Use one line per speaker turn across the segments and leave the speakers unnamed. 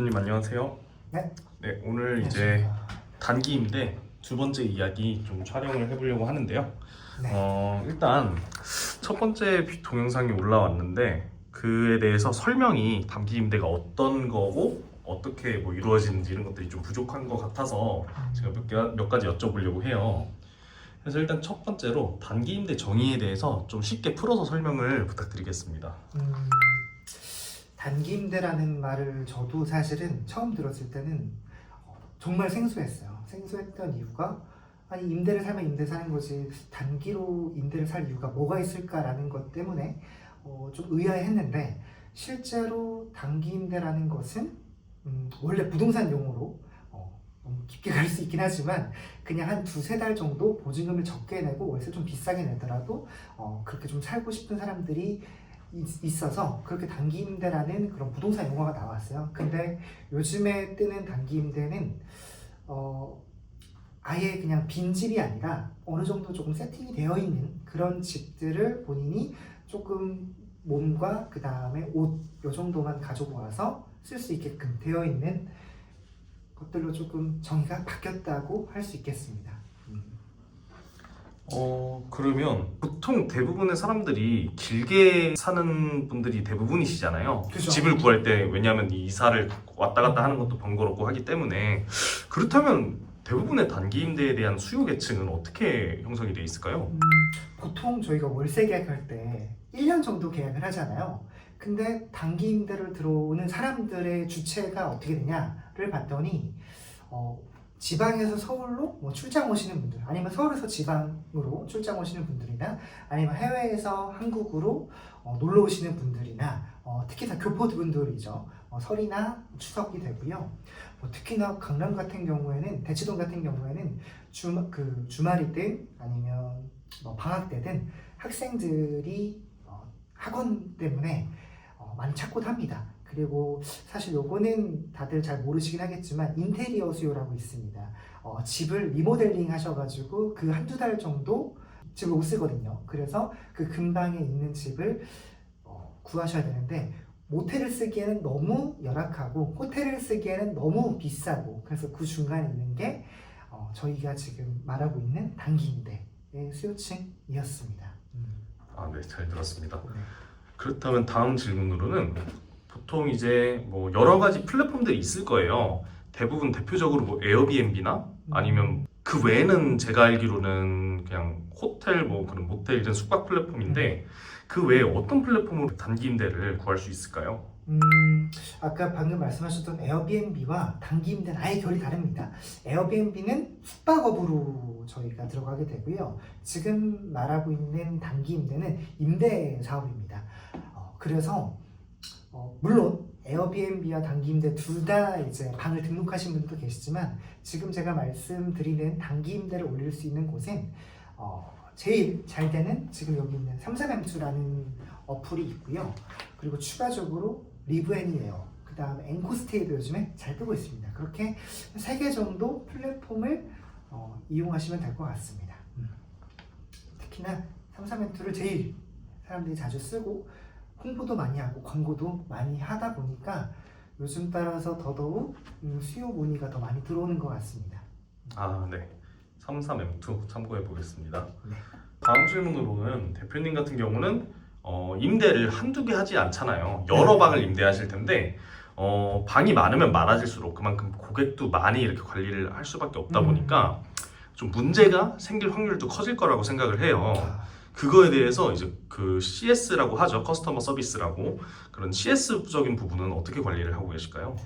대표님 안녕하세요.
네.
네, 오늘 이제 단기 임대 두 번째 이야기 좀 촬영을 해보려고 하는데요.
네.
어, 일단 첫 번째 비- 동영상이 올라왔는데 그에 대해서 설명이 단기 임대가 어떤 거고 어떻게 뭐 이루어지는지 이런 것들이 좀 부족한 것 같아서 제가 몇, 개, 몇 가지 여쭤보려고 해요. 그래서 일단 첫 번째로 단기 임대 정의에 대해서 좀 쉽게 풀어서 설명을 부탁드리겠습니다.
음, 단기 임대라는 말을 저도 사실은 처음 들었을 때는 어, 정말 생소했어요. 생소했던 이유가 아니 임대를 살면 임대 사는 거지 단기로 임대를 살 이유가 뭐가 있을까라는 것 때문에 어, 좀 의아해했는데 실제로 단기 임대라는 것은 음, 원래 부동산 용어로 어, 너무 깊게 갈 수 있긴 하지만 그냥 한 두세 달 정도 보증금을 적게 내고 월세 좀 비싸게 내더라도 어, 그렇게 좀 살고 싶은 사람들이 있- 있어서 그렇게 단기 임대라는 그런 부동산 용어가 나왔어요. 근데 요즘에 뜨는 단기 임대는 어, 아예 그냥 빈집이 아니라 어느 정도 조금 세팅이 되어 있는 그런 집들을 본인이 조금 몸과 그 다음에 옷 요 정도만 가지고 와서 쓸 수 있게끔 되어 있는 것들로 조금 정의가 바뀌었다고 할 수 있겠습니다. 음.
어 그러면 보통 대부분의 사람들이 길게 사는 분들이 대부분이시잖아요.
그죠.
집을 구할 때 왜냐하면 이 이사를 왔다 갔다 하는 것도 번거롭고 하기 때문에 그렇다면 대부분의 단기 임대에 대한 수요 계층은 어떻게 형성이 돼 있을까요?
음, 보통 저희가 월세 계약할 때 1년 정도 계약을 하잖아요. 근데 단기 임대를 들어오는 사람들의 주체가 어떻게 되냐를 봤더니 어, 지방에서 서울로 뭐 출장 오시는 분들 아니면 서울에서 지방으로 출장 오시는 분들이나 아니면 해외에서 한국으로 어, 놀러 오시는 분들이나 어, 특히나 교포분들이죠. 어, 설이나 추석이 되고요. 뭐 특히나 강남 같은 경우에는 대치동 같은 경우에는 주, 그 주말이든 아니면 뭐 방학 때든 학생들이 어, 학원 때문에 어, 많이 찾곤 합니다. 그리고 사실 요거는 다들 잘 모르시긴 하겠지만 인테리어 수요라고 있습니다. 어, 집을 리모델링 하셔가지고 그 한두 달 정도 집을 못 쓰거든요. 그래서 그 근방에 있는 집을 어, 구하셔야 되는데 모텔을 쓰기에는 너무 열악하고 호텔을 쓰기에는 너무 비싸고 그래서 그 중간에 있는 게 어, 저희가 지금 말하고 있는 단기 임대의 수요층이었습니다. 음.
아 네 잘 들었습니다.
네.
그렇다면 다음 질문으로는 보통 이제 뭐 여러 가지 플랫폼들이 있을 거예요. 대부분 대표적으로 뭐 에어비앤비나 아니면 그 외에는 제가 알기로는 그냥 호텔 뭐 그런 모텔 이런 숙박 플랫폼인데 그 외에 어떤 플랫폼으로 단기 임대를 구할 수 있을까요?
음, 아까 방금 말씀하셨던 에어비앤비와 단기 임대는 아예 결이 다릅니다. 에어비앤비는 숙박업으로 저희가 들어가게 되고요. 지금 말하고 있는 단기 임대는 임대 사업입니다. 어, 그래서 어, 물론 에어비앤비와 단기 임대 둘 다 이제 방을 등록하신 분도 계시지만 지금 제가 말씀드리는 단기 임대를 올릴 수 있는 곳은 어, 제일 잘 되는 지금 여기 있는 삼사뱅투라는 어플이 있고요. 그리고 추가적으로 리브앤이에요. 그 다음에 앵코스테이도 요즘에 잘 뜨고 있습니다. 그렇게 세 개 정도 플랫폼을 어, 이용하시면 될 것 같습니다. 음. 특히나 삼사멘트를 제일 사람들이 자주 쓰고 홍보도 많이 하고 광고도 많이 하다 보니까 요즘 따라서 더더욱 음, 수요 문의가 더 많이 들어오는 것 같습니다.
아 네. 33M2 참고해 보겠습니다.
네.
다음 질문으로는 대표님 같은 경우는 어, 임대를 한두 개 하지 않잖아요. 여러
네.
방을 임대하실 텐데 어, 방이 많으면 많아질수록 그만큼 고객도 많이 이렇게 관리를 할 수밖에 없다
음.
보니까 좀 문제가 생길 확률도 커질 거라고 생각을 해요.
아,
그거에 대해서 이제 그 CS라고 하죠. 커스터머 서비스라고 그런 CS적인 부분은 어떻게 관리를 하고 계실까요?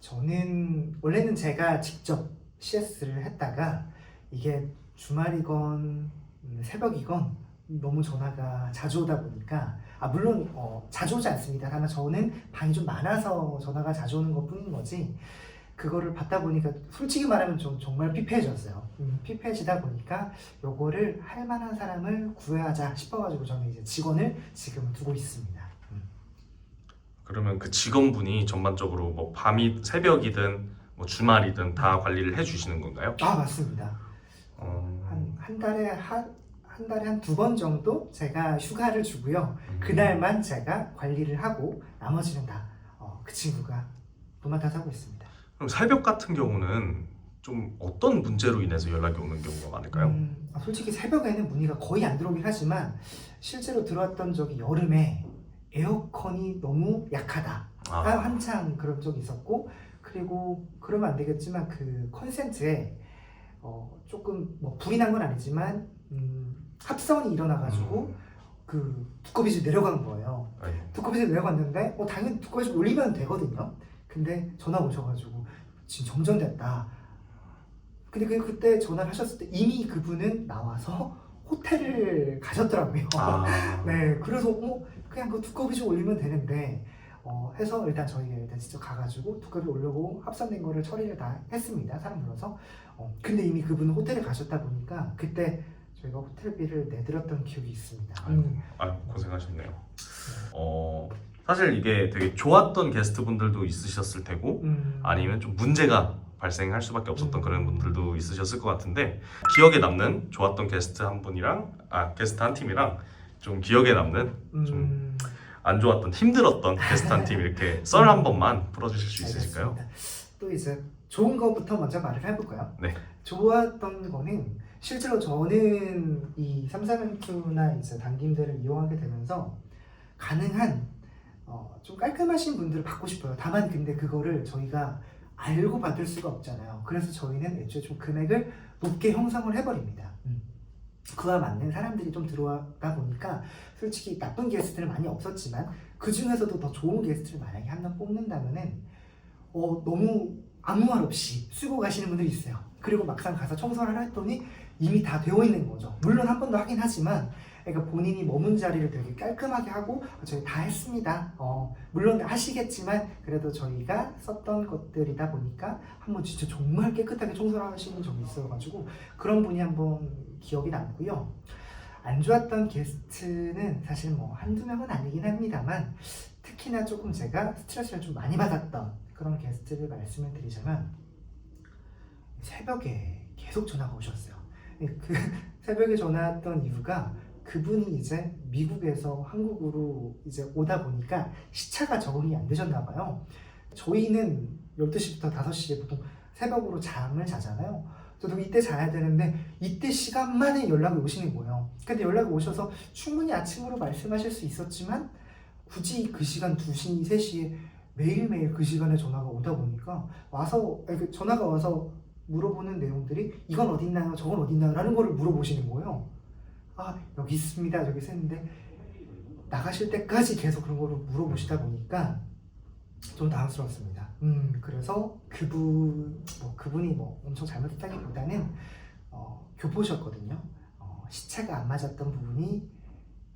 저는 원래는 제가 직접 CS를 했다가 이게 주말이건 음, 새벽이건 너무 전화가 자주 오다 보니까 아 물론 어, 자주 오지 않습니다. 다만 저는 방이 좀 많아서 전화가 자주 오는 것 뿐인 거지 그거를 받다 보니까 솔직히 말하면 좀 정말 피폐해졌어요. 음, 피폐해지다 보니까 요거를 할 만한 사람을 구해야자 싶어가지고 저는 이제 직원을 지금 두고 있습니다. 음.
그러면 그 직원분이 전반적으로 뭐 밤이 새벽이든 뭐 주말이든 다 관리를 해주시는 건가요?
아 맞습니다.
어...
한, 한 달에 한, 한 달에 한 두 번 정도 제가 휴가를 주고요.
음.
그날만 제가 관리를 하고 나머지는 다그 친구가 도맡아서 하고 있습니다.
그럼 살벽 같은 경우는 좀 어떤 문제로 인해서 연락이 오는 경우가 많을까요?
음, 아, 솔직히 새벽에는 문의가 거의 안 들어오긴 하지만 실제로 들어왔던 적이 여름에 에어컨이 너무 약하다.
아,
한- 한창 그런 적이 있었고 그리고 그러면 안 되겠지만 그 컨센트에 어, 조금 뭐 불이 난 건 아니지만 음, 합선이 일어나가지고
음,
그 두꺼비질 내려간 거예요.
아이고.
두꺼비질 내려갔는데 어, 당연히 두꺼비질 올리면 되거든요. 근데 전화 오셔가지고 지금 정전됐다. 근데 그 그때 전화를 하셨을 때 이미 그분은 나와서 호텔을 가셨더라고요.
아,
네, 그래서 어, 그냥 그 두꺼비 좀 올리면 되는데 어, 해서 일단 저희가 일단 직접 가가지고 두꺼비 올려고 합산된 거를 처리를 다 했습니다. 사람 불러서. 어, 근데 이미 그분은 호텔에 가셨다 보니까 그때 저희가 호텔비를 내드렸던 기억이 있습니다.
아이고 고생하셨네요. 어, 사실 이게 되게 좋았던 게스트분들도 있으셨을 테고
음,
아니면 좀 문제가 발생할 수밖에 없었던
음.
그런 분들도 있으셨을 것 같은데 기억에 남는 좋았던 게스트 한 분이랑 아 게스트 한 팀이랑 좀 기억에 남는
음,
안 좋았던 힘들었던 게스트 한 팀 이렇게 썰 한 번만 풀어주실 수 있으실까요?
알겠습니다. 또 이제 좋은 거부터 먼저 말을 해볼까요?
네.
좋았던 거는 실제로 저는 이 삼사멘투나 이제 단김들을 이용하게 되면서 가능한 어, 좀 깔끔하신 분들을 받고 싶어요. 다만 근데 그거를 저희가 알고 받을 수가 없잖아요. 그래서 저희는 애초에 좀 금액을 높게 형성을 해버립니다. 음. 그와 맞는 사람들이 좀 들어와다 보니까 솔직히 나쁜 게스트는 많이 없었지만 그 중에서도 더 좋은 게스트를 만약에 한 명 뽑는다면은 어, 너무 아무 말 없이 쓰고 가시는 분들이 있어요. 그리고 막상 가서 청소를 했더니 이미 다 되어 있는 거죠. 물론 한 번 더 하긴 하지만 그러니까 본인이 머문 자리를 되게 깔끔하게 하고 저희 다 했습니다. 어, 물론 하시겠지만 그래도 저희가 썼던 것들이다 보니까 한번 진짜 정말 깨끗하게 청소를 하시는 적이 있어가지고 그런 분이 한번 기억이 남고요. 안 좋았던 게스트는 사실 뭐 한두 명은 아니긴 합니다만 특히나 조금 제가 스트레스를 좀 많이 받았던 그런 게스트를 말씀을 드리자면 새벽에 계속 전화가 오셨어요. 그 새벽에 전화했던 이유가 그분이 이제 미국에서 한국으로 이제 오다 보니까 시차가 적응이 안 되셨나 봐요. 저희는 12시부터 5시에 보통 새벽으로 잠을 자잖아요. 저도 이때 자야 되는데 이때 시간만에 연락이 오시는 거예요. 근데 연락이 오셔서 충분히 아침으로 말씀하실 수 있었지만 굳이 그 시간 2시, 3시에 매일매일 그 시간에 전화가 오다 보니까 와서 그 전화가 와서 물어보는 내용들이 이건 어딨나요? 저건 어딨나요? 라는 거를 물어보시는 거예요. 아 여기 있습니다. 여기 있는데 나가실 때까지 계속 그런 거를 물어보시다 보니까 좀 당황스러웠습니다. 음 그래서 그분 뭐 그분이 뭐 엄청 잘못했다기보다는 어, 교포셨거든요. 어, 시차가 안 맞았던 부분이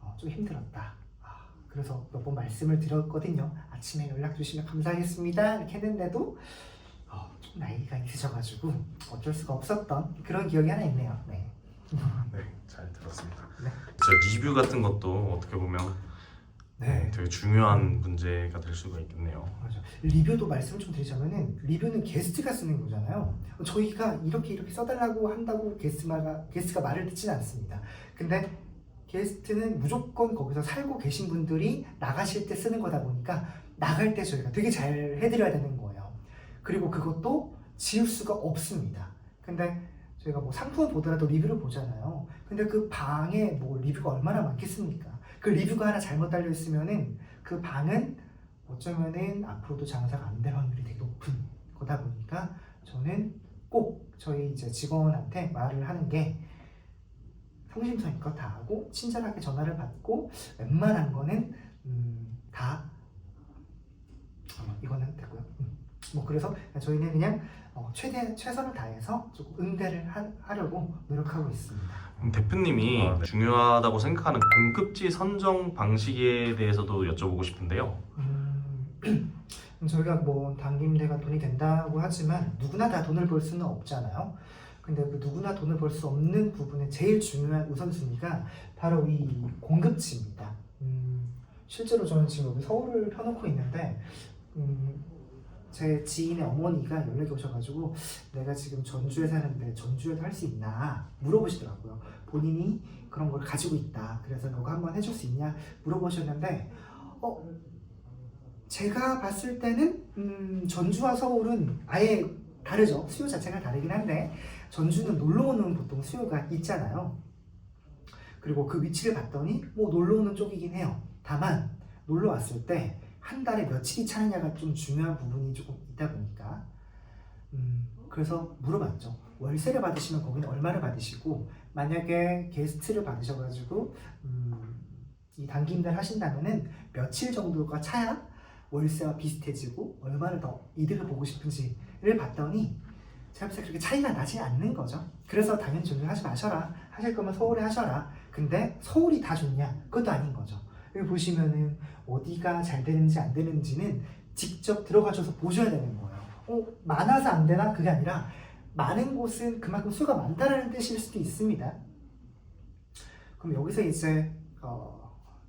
어, 좀 힘들었다. 아, 그래서 몇 번 말씀을 드렸거든요. 아침에 연락 주시면 감사하겠습니다. 이렇게 했는데도 어, 좀 나이가 있으셔가지고 어쩔 수가 없었던 그런 기억이 하나 있네요. 네.
네, 잘 들었습니다.
네.
저 리뷰 같은 것도 어떻게 보면
네.
되게 중요한 문제가 될 수가 있겠네요.
맞아. 리뷰도 말씀을 좀 드리자면은 리뷰는 게스트가 쓰는 거잖아요. 저희가 이렇게 이렇게 써달라고 한다고 게스트가 게스트가 말을 듣지는 않습니다. 근데 게스트는 무조건 거기서 살고 계신 분들이 나가실 때 쓰는 거다 보니까 나갈 때 저희가 되게 잘 해드려야 되는 거예요. 그리고 그것도 지울 수가 없습니다. 근데 저희가 뭐 상품 보더라도 리뷰를 보잖아요. 근데 그 방에 뭐 리뷰가 얼마나 많겠습니까? 그 리뷰가 하나 잘못 달려 있으면은 그 방은 어쩌면은 앞으로도 장사가 안 될 확률이 되게 높은 거다 보니까 저는 꼭 저희 이제 직원한테 말을 하는 게 성심성의껏 다 하고 친절하게 전화를 받고 웬만한 거는 음, 다 어, 이거는 됐고요. 음. 뭐 그래서 저희는 그냥 어, 최대 최선을 다해서 조금 응대를 하, 하려고 노력하고 있습니다.
그럼 대표님이
아, 네.
중요하다고 생각하는 공급지 선정 방식에 대해서도 여쭤보고 싶은데요.
음, 저희가 뭐 당김대가 돈이 된다고 하지만 누구나 다 돈을 벌 수는 없잖아요. 근데 그 누구나 돈을 벌 수 없는 부분의 제일 중요한 우선순위가 바로 이 공급지입니다. 음, 실제로 저는 지금 여기 서울을 펴놓고 있는데 음, 제 지인의 어머니가 연락이 오셔가지고 내가 지금 전주에 사는데 전주에도 할 수 있나 물어보시더라고요. 본인이 그런 걸 가지고 있다. 그래서 너가 한번 해줄 수 있냐 물어보셨는데 어 제가 봤을 때는 음, 전주와 서울은 아예 다르죠. 수요 자체가 다르긴 한데 전주는 놀러 오는 보통 수요가 있잖아요. 그리고 그 위치를 봤더니 뭐 놀러 오는 쪽이긴 해요. 다만 놀러 왔을 때 한 달에 며칠이 차느냐가 좀 중요한 부분이 조금 있다 보니까 음, 그래서 물어봤죠. 월세를 받으시면 거기는 얼마를 받으시고 만약에 게스트를 받으셔가지고 음, 이 단기임대를 하신다면은 며칠 정도가 차야 월세와 비슷해지고 얼마를 더 이득을 보고 싶은지를 봤더니 제가 봤을 때 그렇게 차이가 나지 않는 거죠. 그래서 당연히 전용하지 마셔라. 하실 거면 서울에 하셔라. 근데 서울이 다 좋냐? 그것도 아닌 거죠. 보시면은 어디가 잘 되는지 안 되는지는 직접 들어가셔서 보셔야 되는 거예요. 어, 많아서 안 되나? 그게 아니라 많은 곳은 그만큼 수가 많다라는 뜻일 수도 있습니다. 그럼 여기서 이제 어,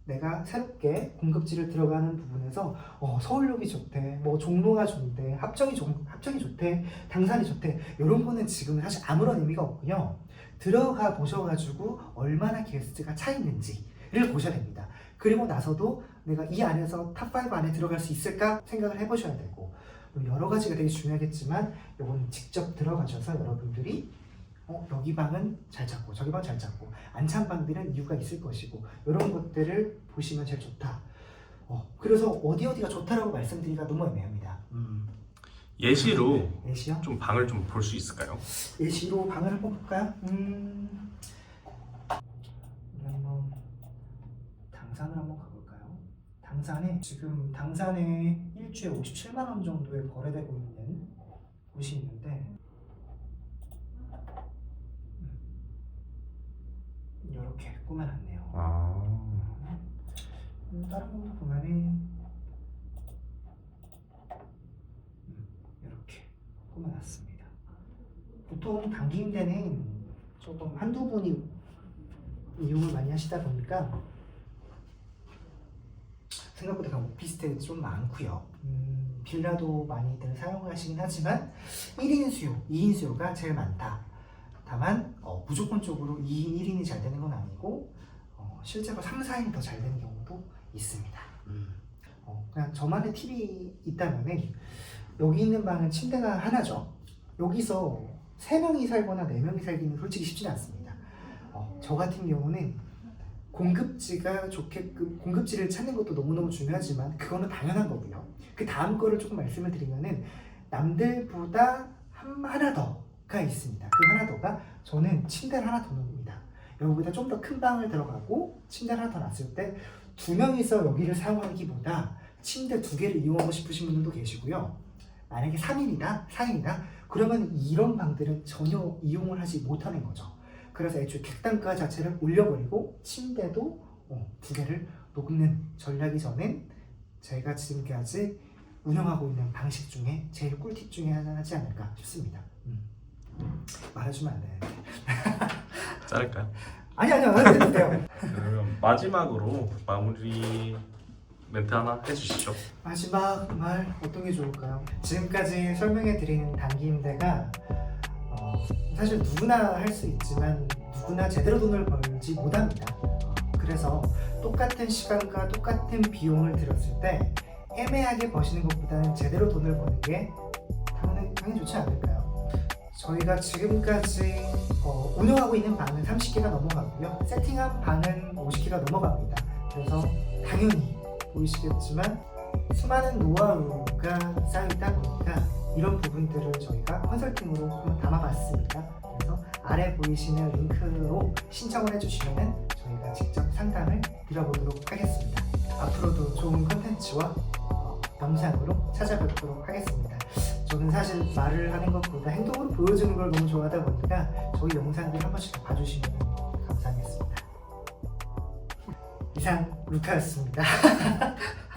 내가 새롭게 공급지를 들어가는 부분에서 어, 서울역이 좋대, 뭐 종로가 좋대, 합정이 좋, 합정이 좋대, 당산이 좋대 이런 거는 지금 사실 아무런 의미가 없고요. 들어가 보셔가지고 얼마나 게스트가 차 있는지를 보셔야 됩니다. 그리고 나서도 내가 이 안에서 탑5 안에 들어갈 수 있을까 생각을 해보셔야 되고 여러 가지가 되게 중요하겠지만 이건 직접 들어가셔서 여러분들이 어, 여기 방은 잘 찾고 저기 방잘 찾고 안 찬 방들은 이유가 있을 것이고 이런 것들을 보시면 제일 좋다. 어, 그래서 어디 어디가 좋다라고 말씀드리기가 너무 애매합니다. 음,
예시로
예시요?
좀 방을 좀 볼 수 있을까요?
예시로 방을 한번 볼까요? 음, 우리 한번 당산을 한번 가볼까요? 당산에 지금 당산에 일주에 57만 원 정도에 거래되고 있는 곳이 있는데 이렇게 꾸며놨네요.
아,
음, 다른 것도 보면은 음, 이렇게 꾸며놨습니다. 보통 단기 임대는 조금 한두 분이 이용을 많이 하시다 보니까 생각보다 오피스텔이 좀 많고요. 음, 빌라도 많이들 사용하시긴 하지만 1인 수요, 2인 수요가 제일 많다. 다만 어, 무조건적으로 2인 1인이 잘 되는 건 아니고 어, 실제로 3, 4인이 더 잘 되는 경우도 있습니다. 어, 그냥 저만의 팁이 있다면은 여기 있는 방은 침대가 하나죠. 여기서 세 명이 살거나 네 명이 살기는 솔직히 쉽지는 않습니다. 어, 저 같은 경우는 공급지가 좋게끔 공급지를 찾는 것도 너무너무 중요하지만 그거는 당연한 거고요. 그 다음 거를 조금 말씀을 드리면은 남들보다 한 하나 더가 있습니다. 그 하나 더가 저는 침대를 하나 더 놓습니다. 여기보다 좀 더 큰 방을 들어가고 침대를 하나 더 놨을 때 두 명이서 여기를 사용하기보다 침대 두 개를 이용하고 싶으신 분들도 계시고요. 만약에 3인이다, 4인이다, 그러면 이런 방들은 전혀 이용을 하지 못하는 거죠. 그래서 애초에 객단가 자체를 올려버리고 침대도 어, 두 개를 놓는 전략이 저는 제가 지금까지 운영하고 있는 방식 중에 제일 꿀팁 중에 하나지 않을까 싶습니다. 음. 말해주면 안 되는데.
자를까요?
아니 아니요, 안 해도 돼요.
그러면 마지막으로 마무리 멘트 하나 해주시죠.
마지막 말 어떤 게 좋을까요? 지금까지 설명해 드린 단기 임대가 어, 사실 누구나 할 수 있지만 누구나 제대로 돈을 벌지 못합니다. 어, 그래서 똑같은 시간과 똑같은 비용을 들였을 때 애매하게 버시는 것보다는 제대로 돈을 버는 게 당연히, 당연히 좋지 않을까요? 저희가 지금까지 어, 운영하고 있는 방은 30개가 넘어가고요. 세팅한 방은 50개가 넘어갑니다. 그래서 당연히 보이시겠지만 수많은 노하우가 쌓이다 보니까 이런 부분들을 저희가 컨설팅으로 한번 담아봤습니다. 그래서 아래 보이시는 링크로 신청을 해주시면 저희가 직접 상담을 드려보도록 하겠습니다. 앞으로도 좋은 컨텐츠와 어, 영상으로 찾아뵙도록 하겠습니다. 저는 사실 말을 하는 것보다 행동으로 보여주는 걸 너무 좋아하다 보니까 저희 영상들 한 번씩 봐주시면 감사하겠습니다. 이상 루카였습니다.